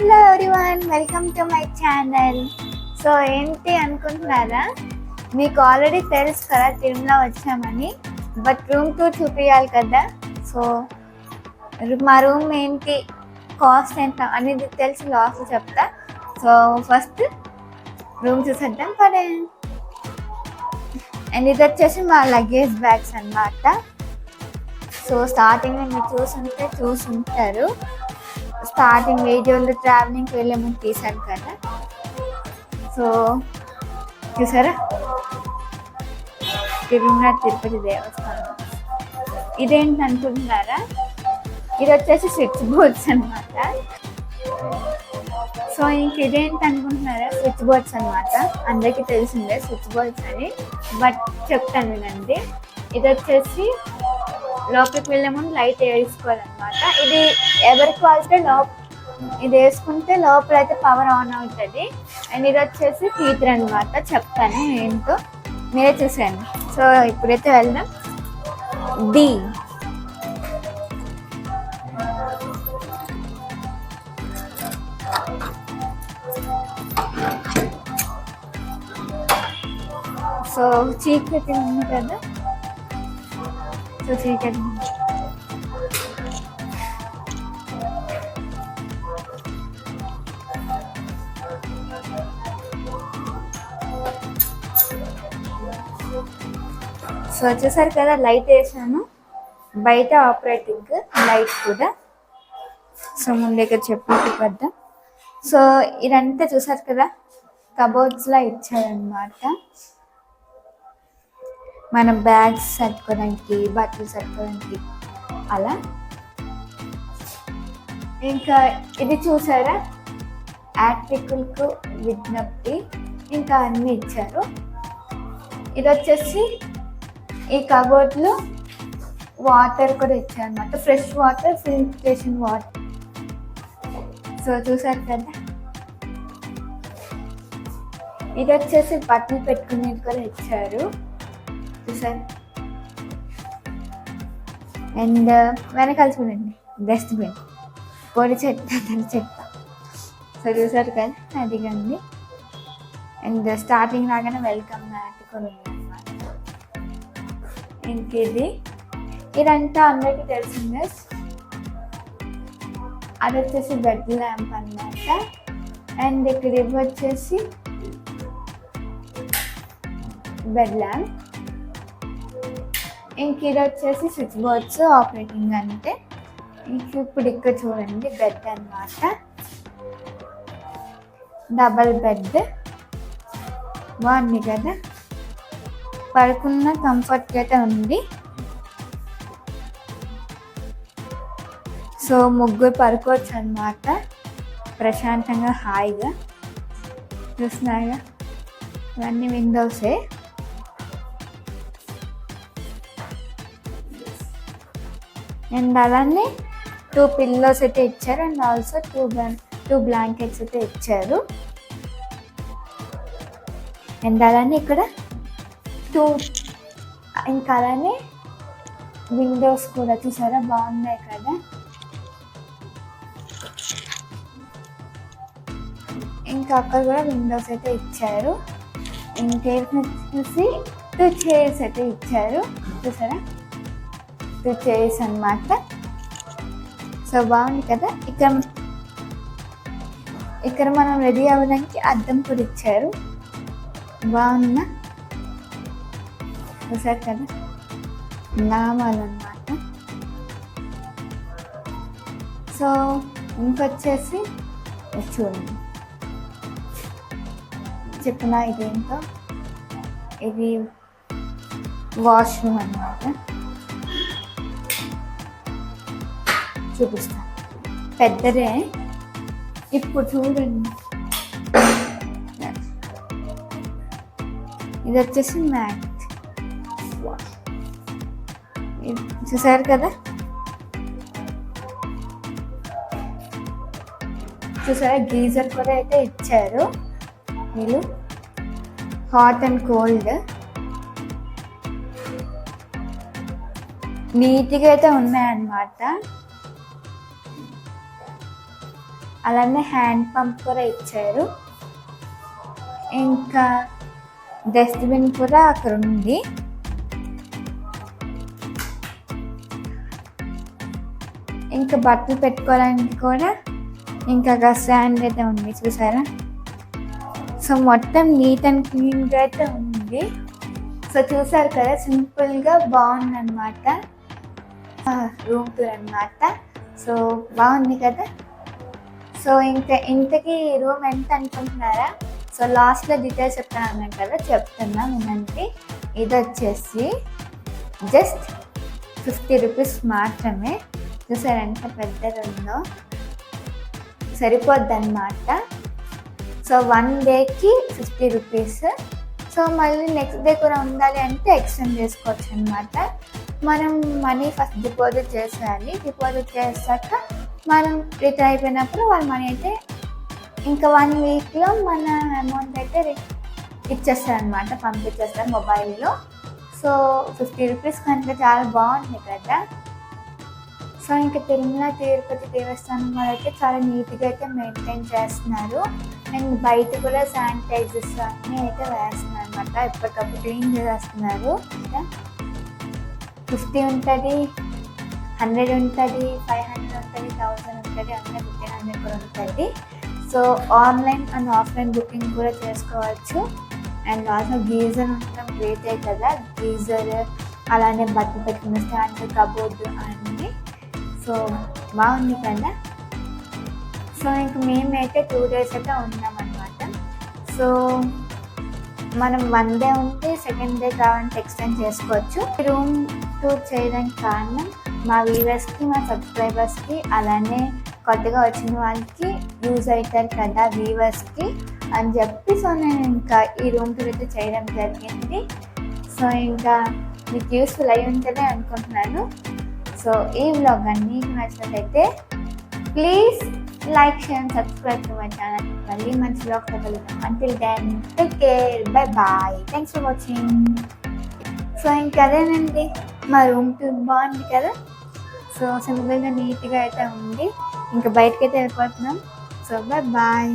Hello everyone welcome to my channel so ఏంటి అనుకుంటున్నారా? మీకు ఆల్రెడీ తెలుసు కదా తిరుమల వచ్చామని. బట్ రూమ్ టూర్ చూపించాలి కదా. సో మా రూమ్ ఏంటి? కాస్ట్ ఎంత అనేది తెలిసి లాస్ట్ చెప్తా. సో ఫస్ట్ రూమ్ చూసేద్దాం పడే అండ్ ఇది వచ్చేసి మా లగేజ్ బ్యాగ్స్ అన్నమాట. సో స్టార్టింగ్ మీరు చూసుంటే చూసుంటారు. స్టార్టింగ్ వీడియోలో ట్రావెలింగ్కి వెళ్ళే ముందు తీశాను కదా. సో చూసారా? తిరుమల తిరుపతి దేవస్థానం. ఇదేంటి అనుకుంటున్నారా? ఇది వచ్చేసి స్విచ్ బోర్డ్స్ అనమాట సో ఇంక ఇదేంటి అనుకుంటున్నారా? స్విచ్ బోర్డ్స్ అనమాట అందరికీ తెలిసిందే స్విచ్ బోర్డ్స్ అని. బట్ చెప్తాను వినండి. ఇది వచ్చేసి లోపలికి వెళ్ళే ముందు లైట్ వేసుకోవాలన్నమాట ఇది ఎవరికి వాళ్ళతే లోప ఇది వేసుకుంటే లోపల అయితే పవర్ ఆన్ అవుతుంది. అండ్ ఇది వచ్చేసి ఫీచర్ అనమాట చెప్తాను ఏంటో మీరే చూసాను సో ఇప్పుడైతే వెళ్దాం. డి సో చీకటి ఉంది కదా. సో చీకటి ఉంది. సో వచ్చేసరికి కదా లైట్ వేసాను. బయట ఆపరేటింగ్ లైట్ కూడా. సో ముందే ఇక్కడ చెప్పి పెద్ద సో ఇదంతా చూసారు కదా? కబోర్డ్స్లో ఇచ్చారనమాట మన బ్యాగ్స్ సర్దుకోవడానికి బట్టలు సర్దుకోవడానికి. అలా. ఇంకా ఇది చూసారా? యాట్రికులకు విజ్ఞప్తి ఇంకా అన్నీ ఇచ్చారు. ఇది వచ్చేసి ఈ కబోర్డ్లో వాటర్ కూడా ఇచ్చారన్నమాట. Fresh water filtration water. So చూసారు కదా? ఇది వచ్చేసి బట్టలు పెట్టుకునేది కూడా ఇచ్చారు. సార్. అండ్ uh, వెనకాల చూడండి. డస్ట్బిన్ పొడి చెత్త తడి చెత్త. సో చూసారు కదా. అది కానీ అండ్ స్టార్టింగ్ రాగానే వెల్కమ్ మ్యాట్ కూడా ఉందన్నమాట. ఇంక ఇది. ఇదంతా అందరికీ తెలిసిందే. అది వచ్చేసి బెడ్ ల్యాంప్ అనమాట అండ్ ఇక్కడ ఇవి వచ్చేసి బెడ్ ల్యాంప్ ఇంక ఇది వచ్చేసి స్విచ్ బోర్డ్స్ ఆపరేటింగ్ అంటే ఇంక ఇప్పుడు ఇక్కడ చూడండి బెడ్ అన్నమాట. Double bed. బాగుంది కదా? పడుకున్న కంఫర్ట్గా అయితే ఉంది. సో ముగ్గురు పడుకోవచ్చు అనమాట ప్రశాంతంగా హాయిగా. చూస్తున్నారుగా? ఇవన్నీ విండోసే అండ్ అలానే టూ పిల్లోస్ అయితే ఇచ్చారు. And also two two blankets అయితే ఇచ్చారు. అండ్ అలానే ఇక్కడ టూ ఇంకా అలానే విండోస్ కూడా చూసారా? బాగున్నాయి కదా. ఇంకా అక్కడ కూడా విండోస్ అయితే ఇచ్చారు. ఇంకేసి చూసి టూ చైర్స్ అయితే ఇచ్చారు. చూసారా? టూ చైర్స్ అన్నమాట సో బాగుంది కదా? ఇక్కడ ఇక్కడ మనం రెడీ అవ్వడానికి అద్దం కూడా ఇచ్చారు బాగుందా? చూసారు కదా? నామాలు అన్నమాట సో ఇంకొచ్చేసి చూడండి. చెప్పిన ఇదేంటో? ఇది వాష్రూమ్ అన్నమాట. చూపిస్తాను పెద్దదే. ఇప్పుడు చూడండి. ఇది వచ్చేసి మ్యాట్. చూసారు కదా? చూసారా? గీజర్ కూడా అయితే ఇచ్చారు. వీళ్ళు హాట్ అండ్ కోల్డ్. నీట్గా అయితే ఉన్నాయన్నమాట. అలానే హ్యాండ్ పంప్ కూడా ఇచ్చారు. ఇంకా డస్ట్బిన్ కూడా అక్కడ ఉంది. ఇంకా బట్టలు పెట్టుకోవడానికి కూడా ఇంకా అక్కడ స్టాండ్ అయితే ఉంది చూసారా? సో మొత్తం నీట్ అండ్ క్లీన్గా అయితే ఉంది. సో చూసారు కదా సింపుల్గా బాగుంది అనమాట రూమ్ టూర్ సో బాగుంది కదా? సో ఇంత ఇంతకీ రూమ్ ఎంత అనుకుంటున్నారా సో లాస్ట్లో డీటెయిల్స్ చెప్తాను కదా చెప్తున్నా వినండి. ఇది వచ్చేసి జస్ట్ ఫిఫ్టీ రూపీస్ మాత్రమే. చూసారు ఎంత పెద్దది ఉందో సరిపోద్ది అనమాట సో వన్ డేకి ఫిఫ్టీ రూపీస్. సో మళ్ళీ నెక్స్ట్ డే కూడా ఉండాలి అంటే ఎక్స్టెండ్ చేసుకోవచ్చు అనమాట మనం మనీ ఫస్ట్ డిపాజిట్ చేసేయాలి. డిపాజిట్ చేశాక మనం రిటర్న్ అయిపోయినప్పుడు వాళ్ళ మనీ అయితే ఇంకా వన్ వీక్లో మన అమౌంట్ అయితే ఇచ్చేస్తారు అనమాట పంపించేస్తారు మొబైల్లో సో ఫిఫ్టీ రూపీస్ కనుక చాలా బాగుంది కదా సో ఇంకా తిరుమల తిరుపతి దేవస్థానం వాళ్ళు అయితే చాలా నీట్గా అయితే మెయింటైన్ చేస్తున్నారు. అండ్ బయట కూడా శానిటైజర్స్ అన్నీ అయితే వేస్తున్నారు అనమాట ఎప్పటికప్పుడు క్లీన్ చేస్తున్నారు ఫిఫ్టీ ఉంటుంది హండ్రెడ్ ఉంటుంది ఫైవ్ ఉంటుంది హండ్రెడ్ ఫిఫ్టీన్ కూడా ఉంటుంది so online and offline booking కూడా చేసుకోవచ్చు. అండ్ ఆల్సో గీజర్ ఉండడం గ్రేటే కదా. గీజర్ అలానే బట్టలు పెట్టుకున్న స్టాండ్ కబోర్డ్ అన్నీ. సో బాగుంది కదా? సో ఇంక మేమైతే టూ డేస్ అయితే ఉన్నామన్నమాట. సో మనం వన్ డే ఉంటే సెకండ్ డే కావాలంటే ఎక్స్టెండ్ చేసుకోవచ్చు. రూమ్ టూర్ చేయడానికి కారణం మా వ్యూవర్స్కి మా సబ్స్క్రైబర్స్కి అలానే కొత్తగా వచ్చిన వాళ్ళకి యూజ్ అవుతారు కదా వ్యూవర్స్కి అని చెప్పి సో నేను ఇంకా ఈ రూమ్ టూర్ అయితే చేయడం జరిగింది. సో ఇంకా మీకు యూస్ఫుల్ అయి ఉంటుందని అనుకుంటున్నాను. సో ఈ వ్లాగ్ కానీ మీకు నచ్చినట్లయితే please like share subscribe to my channel మళ్ళీ మంచి వ్లాగ్తో కలుగుతాం until then take care bye bye thanks for watching so ఇంకా అదేనండి మా రూమ్ టూర్ బాగుంది కదా? సో సింపుల్గా నీట్గా అయితే ఉంది. ఇంకా బయటకి అయితే వెళ్ళిపోతున్నాం. So bye bye